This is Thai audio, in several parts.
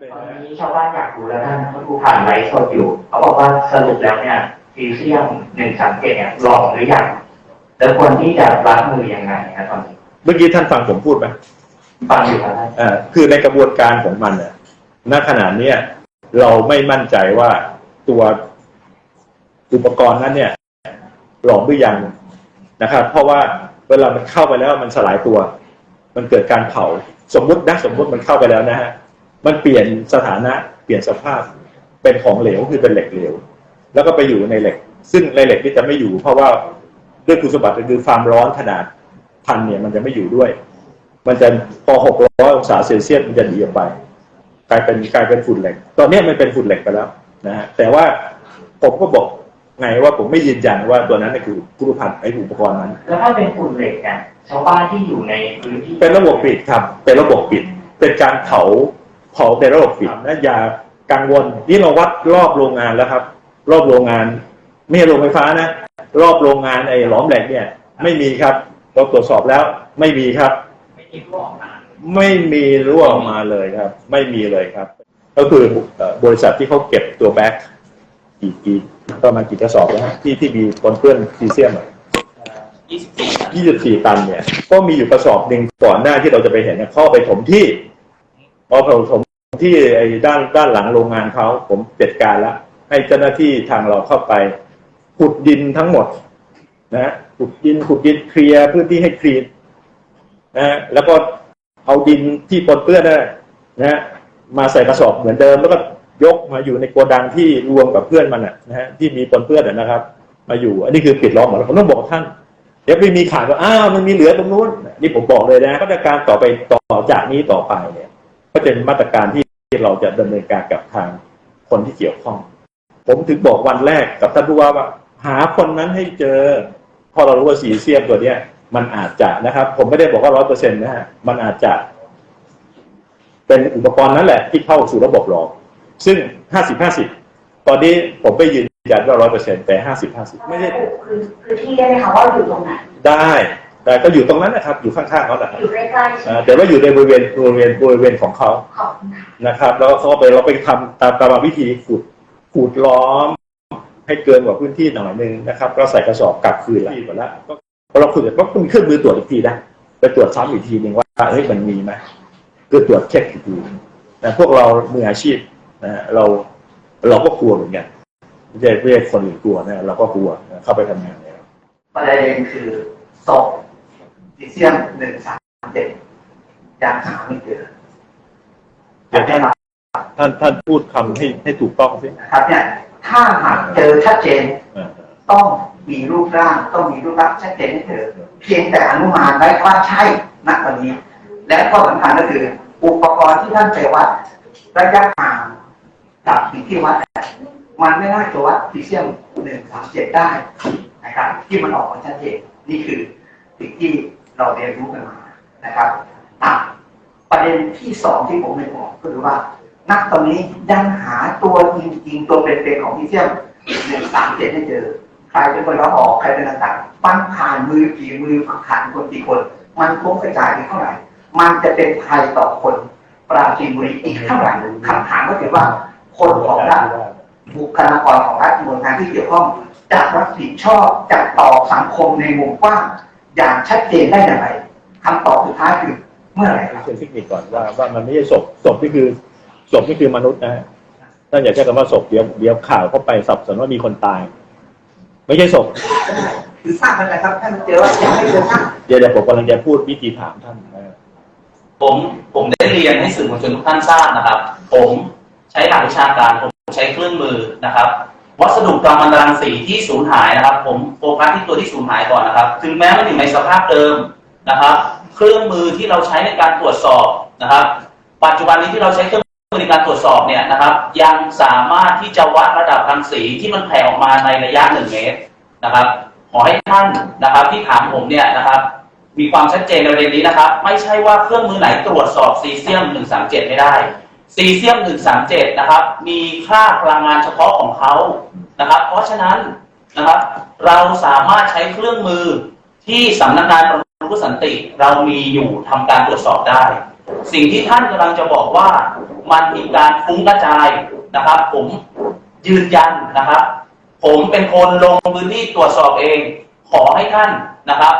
ตอนนี้ชาวบ้านอยากรู้แล้วท่านเขาดูผ่านไลฟ์สดอยู่เขาบอกว่าสรุปแล้วเนี่ยซีเซียมหนึ่งสามเจ็ดเนี่ยหลอกหรือยังแล้วควรที่จะรับมือยังไงนะตอนนี้เมื่อกี้ท่านฟังผมพูดไหมฟังอยู่ครับท่านเอ่อคือในกระบวนการของมันเนี่ยณขณะเนี้ยเราไม่มั่นใจว่าตัวอุปกรณ์นั้นเนี่ย หลอมหรือยังนะครับ เพราะว่าเวลามันเข้าไปแล้วมันสลายตัว มันเกิดการเผาสมมุตินะสมมุติมันเข้าไปแล้วนะฮะ มันเปลี่ยนสถานะเปลี่ยนสภาพเป็นของเหลวคือเป็นเหล็กเหลว แล้วก็ไปอยู่ในเหล็ก ซึ่งในเหล็กนี่จะไม่อยู่ เพราะว่าด้วยคุณสมบัติคือความร้อนขนาดพันเนี่ยมันจะไม่อยู่ด้วย มันจะพอ600องศาเซลเซียสมันจะหนีออกไป กลายเป็นกลายเป็นฝุ่นเหล็ก ตอนนี้มันเป็นฝุ่นเหล็กไปแล้วนะฮะแต่ว่าผมก็บอกไงว่าผมไม่ยืนยันว่าตัวนั้นน่ะคือกุรุพันธ์ไอ้อุปกรณ์นั้น แล้วถ้าเป็นฝุ่นเหล็กเนี่ยชาวบ้านที่อยู่ในพื้นที่เป็นระบบปิดครับ เป็นระบบปิด เป็นการเผา เผาเป็นระบบปิดนะอย่ากังวลนี่เราวัดรอบโรงงานแล้วครับ รอบโรงงาน ไม่ใช่โรงไฟฟ้านะ รอบโรงงานไอ้หลอมเหลกเนี่ย ไม่มีครับเราตรวจสอบแล้ว ไม่มีครับ ไม่คิดว่าออกมาไม่มีรั่วออกมาเลยครับ ไม่มีเลยครับ ก็คือบริษัทที่เขาเก็บตัวแบ็กกี่กี่ประมาณกี่กระสอบนะฮะที่ที่มีปนเปื้อนซีเซียมอะ24 ตันเนี่ย ก็มีอยู่กระสอบหนึ่งก่อนหน้าที่เราจะไปเห็นเนี่ยเข้าไปถมที่พอถม ที่ไอ้ด้านด้านหลังโรงงานเขาผมจัดการแล้วให้เจ้าหน้าที่ทางเราเข้าไปขุดดินทั้งหมด นะขุดดินขุดดินเคลียร์พื้นที่ให้คลีนนะฮะแล้วก็เอาดินที่ปนเปื้อนนะนะมาใส่กระสอบเหมือนเดิม แล้วก็ยกมาอยู่ในโกดังที่รวมกับเพื่อนมันนะนะฮะที่มีปนเปื้อนนะครับ มาอยู่ อันนี้คือปิดล้อมหมดแล้วผมต้องบอกท่านเดี๋ยวไปมีข่าวว่าอ้าวมันมีเหลือตรงนู้นนี่ผมบอกเลยนะมาตรการต่อไปต่อจากนี้ต่อไปเนี่ย ก็จะเป็นมาตรการที่ เราจะดำเนินการกับทางคนที่เกี่ยวข้อง ผมถึงบอกวันแรกกับท่านผู้ว่าว่าหาคนนั้นให้เจอ พอเรารู้ว่าสีเซียมตัวเนี้ย มันอาจจะนะครับ ผมไม่ได้บอกว่าร้อยเปอร์เซ็นต์นะฮะมันอาจจะ เป็นอุปกรณ์นั้นแหละ ที่เข้าสู่ระบบหลอกซึ่งห้าสิบห้าสิบตอนนี้ผมไม่ยืนยันว่าร้อยเปอร์เซ็นต์แต่ห้าสิบห้าสิบไม่ได้คือคือที่ได้ไหมคะว่าอยู่ตรงไหนได้ แต่ก็อยู่ตรงนั้นนะครับ อยู่ข้างๆเขาแหละครับอยู่ใกล้ๆใช่อ่าไหมแต่ว่าอยู่ในบริเวณบริเวณบริเวณของเขาขอบคุณค่ะนะครับ แล้วก็เขาก็ไปเราไปทำตามกรรมวิธีขุดขุดล้อม ให้เกินกว่าพื้นที่หน่อยหนึงนะครับ ก็ใส่กระสอบกลับคืนละหมดแล้วก็พอเราคุยกันก็มีเครื่องมือตรวจอีกทีนะไปตรวจซ้ำอีกทีหนึ่งว่าเฮ้ยมันมีไหมคือตรวจเช็คอีกทีแต่พวกเรามืออาชีพนะฮะเราเราก็กลัวเหมือนกันไม่ใช่ไม่ใช่คนอื่นกลัวนะเราก็กลัวนะเข้าไปทำงานเนี่ยประเด็นคือศพ ลิเซียมหนึ่งสามเจ็ดยังหาไม่เจอเดี๋ยวท่านท่านท่านพูดคำให้ให้ถูกต้องสินะครับเนี่ยถ้าหากเจอชัดเจนอ่าต้องมีรูปร่าง ต้องมีรูปลักษณ์ชัดเจนให้เจอเพียงแต่อนุมานได้ว่าใช่ณวันนี้ และข้อสำคัญก็คือ อุปกรณ์ที่ท่านไปวัดระยะห่างกับสิ่งที่วัดเนี่ยมันไม่น่าจะวัดลิเซียมหนึ่งสามเจ็ดได้นะครับที่มันออกมาชัดเจนนี่คือสิ่งที่ เราเรียนรู้กันมานะครับประเด็นที่สองที่ผมไม่บอกก็คือว่า นักตอนนี้ยังหาตัวจริงๆตัวเป็นๆของลิเซียมหนึ่งสามเจ็ดให้เจอ ใครเป็นคนรับออกใครเป็นต่างๆมันผ่านมือกี่มือผ่านคนกี่คน มันคงกระจายไปเท่าไหร่ มันจะเป็นภัยต่อคนปราจีนบุรีอีกเท่าไหร่คำถามก็คือว่า คนของรัฐบุคลากรของรัฐหน่วยงานที่เกี่ยวข้องจะรับผิดชอบจะตอบสังคมในมุมกว้าง อย่างชัดเจนได้อย่างไรคำตอบสุดท้ายคือเมื่อไหร่ครับเป็นเทคนิคก่อนว่าว่ามันไม่ใช่ศพศพนี่คือศพนี่คือมนุษย์นะฮะท่านอย่าใช้คำว่าศพเดี๋ยวเดี๋ยวข่าวเข้าไปสับสนว่ามีคนตาย ไม่ใช่ศพคือทราบกันนะครับถ้ามันเจอว่ายังไม่เจอทราบเดี๋ยวเดี๋ยวผมกำลังจะพูดวิธีถามท่านนะผมผมได้เรียนให้สื่อมวลชนทุกท่านทราบนะครับ ผมใช้หลักวิชาการผมใช้เครื่องมือนะครับ วัสดุกำมันรังสีที่สูญหายนะครับ ผมโฟกัสที่ตัวที่สูญหายก่อนนะครับ ถึงแม้มันอยู่ในสภาพเดิมนะครับ เครื่องมือที่เราใช้ในการตรวจสอบนะครับ ปัจจุบันนี้ที่เราใช้เครื่องมือในการตรวจสอบเนี่ยนะครับ ยังสามารถที่จะวัดระดับรังสีที่มันแผ่ออกมาในระยะหนึ่งเมตรนะครับขอให้ท่านนะครับที่ถามผมเนี่ยนะครับ มีความชัดเจนในประเด็นนี้นะครับ ไม่ใช่ว่าเครื่องมือไหนตรวจสอบซีเซียม 137 ไม่ได้ ซีเซียม 137 นะครับ มีค่าพลังงานเฉพาะของเขานะครับ เพราะฉะนั้นนะครับ เราสามารถใช้เครื่องมือที่สำนักงานประมุขสันติเรามีอยู่ทำการตรวจสอบได้ สิ่งที่ท่านกำลังจะบอกว่ามันมีการฟุ้งกระจายนะครับ ผมยืนยันนะครับ ผมเป็นคนลงพื้นที่ตรวจสอบเอง ขอให้ท่านนะครับ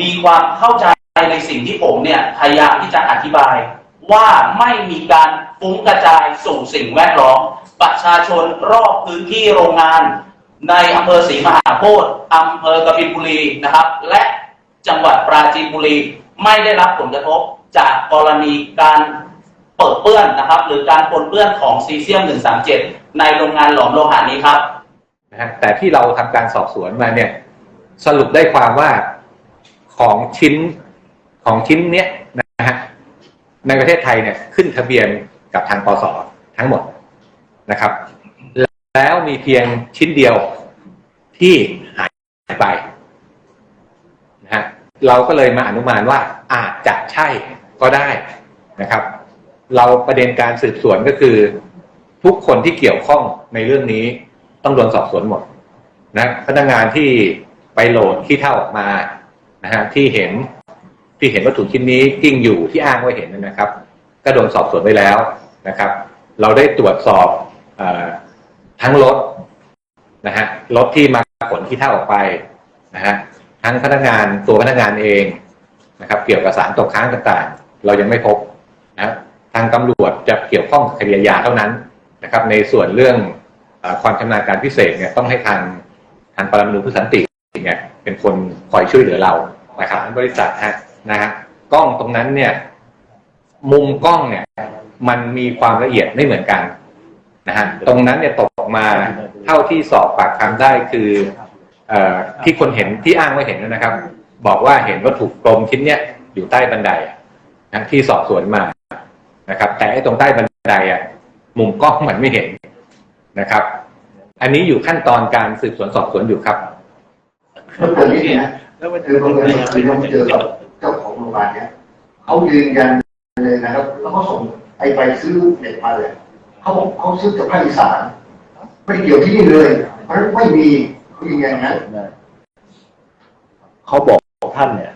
มีความเข้าใจในสิ่งที่ผมเนี่ยพยายามที่จะอธิบาย ว่าไม่มีการฟุ้งกระจายสู่สิ่งแวดล้อม ประชาชนรอบพื้นที่โรงงาน ในอำเภอศรีมหาโพธิ์อำเภอกบินบุรีนะครับ และจังหวัดปราจีนบุรีไม่ได้รับผลกระทบจากกรณีการเปิดเปื้อนนะครับ หรือการปนเปื้อนของซีเซียม 137 ในโรงงานหลอมโลหะนี้ครับนะฮะแต่ที่เราทำการสอบสวนมาเนี่ย สรุปได้ความว่าของชิ้นของชิ้นเนี้ย ในประเทศไทยเนี่ยขึ้นทะเบียนกับทางปสทั้งหมดนะครับ แล้วมีเพียงชิ้นเดียวที่หายไปนะฮะเราก็เลยมาอนุมานว่าอาจจะใช่ก็ได้นะครับ เราประเด็นการสืบสวนก็คือ ทุกคนที่เกี่ยวข้องในเรื่องนี้ต้องโดนสอบสวนหมดนะพนักงานที่ไปโหลดขี้เท่าออกมานะฮะที่เห็น ที่เห็นวัตถุชิ้นนี้กิ้งอยู่ที่อ้างว่าเห็นนะครับ ก็โดนสอบสวนไปแล้วนะครับ เราได้ตรวจสอบอทั้งรถนะฮะรถที่มาขนขี้เท่าออกไปนะฮะทั้งพนักงานตัวพนักงานเองนะครับ เกี่ยวกับสารตกค้างต่างๆ เรายังไม่พบนะทางตำรวจจะเกี่ยวข้องคดีอาเท่านั้นนะครับ ในส่วนเรื่องออความชำนาญการพิเศษเนี่ยต้องให้ทางทางปรมาณูพุสันติเนี่ยเป็นคนคอยช่วยเหลือเรานะครับบริษัทฮะ นะฮะกล้องตรงนั้นเนี่ย มุมกล้องเนี่ย มันมีความละเอียดไม่เหมือนกันนะฮะตรงนั้นเนี่ยตกออกมาเท่าที่สอบปากคำได้คือเอ่อที่คนเห็นที่อ้างว่าเห็นนะครับ บอกว่าเห็นวัตถุกลมชิ้นเนี้ยอยู่ใต้บันไดนะที่สอบสวนมานะครับ แต่ไอ้ตรงใต้บันไดอะมุมกล้องมันไม่เห็นนะครับ อันนี้อยู่ขั้นตอนการสืบสวนสอบสวนอยู่ครับแล้วตรงนี้นะแล้วมันคือบังเอิญคือเราเจอกับเจ้าของ โรงพยาบาลเนี่ยเขายืนยันเลยนะครับ แล้วเขาส่งไอ้ใบซื้อเด็กมาเลยเขาบอกเขาซื้อจากภาคอีสานไม่เกี่ยวที่นี่เลย เพราะฉะนั้นไม่มีเขายืนยันนั้นเขาบอกท่านเนี่ย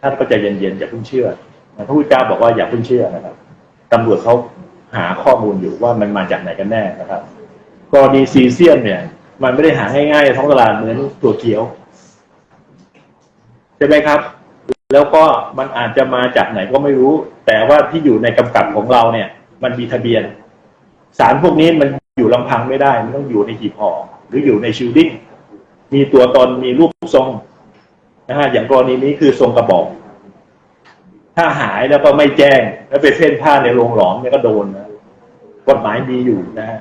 ท่านก็ใจเย็นๆอย่าเพิ่งเชื่อพระพุทธเจ้าบอกว่าอย่าเพิ่งเชื่อนะครับตำรวจเขาหาข้อมูลอยู่ว่ามันมาจากไหนกันแน่นะครับกรณีซีเซียมเนี่ย มันไม่ได้หาง่ายๆท้องตลาดเหมือนถั่วเขียวใช่ไหมครับ แล้วก็มันอาจจะมาจากไหนก็ไม่รู้ แต่ว่าที่อยู่ในกำกับของเราเนี่ย มันมีทะเบียน สารพวกนี้มันอยู่ลำพังไม่ได้ มันต้องอยู่ในหีบห่อหรืออยู่ในชิลดิ้งมีตัวตนมีรูปทรงนะฮะอย่างกรณีนี้คือทรงกระบอก ถ้าหายแล้วก็ไม่แจ้ง แล้วไปเพ่นผ้าในโรงหลอมเนี่ยก็โดนนะกฎหมายมีอยู่นะฮะ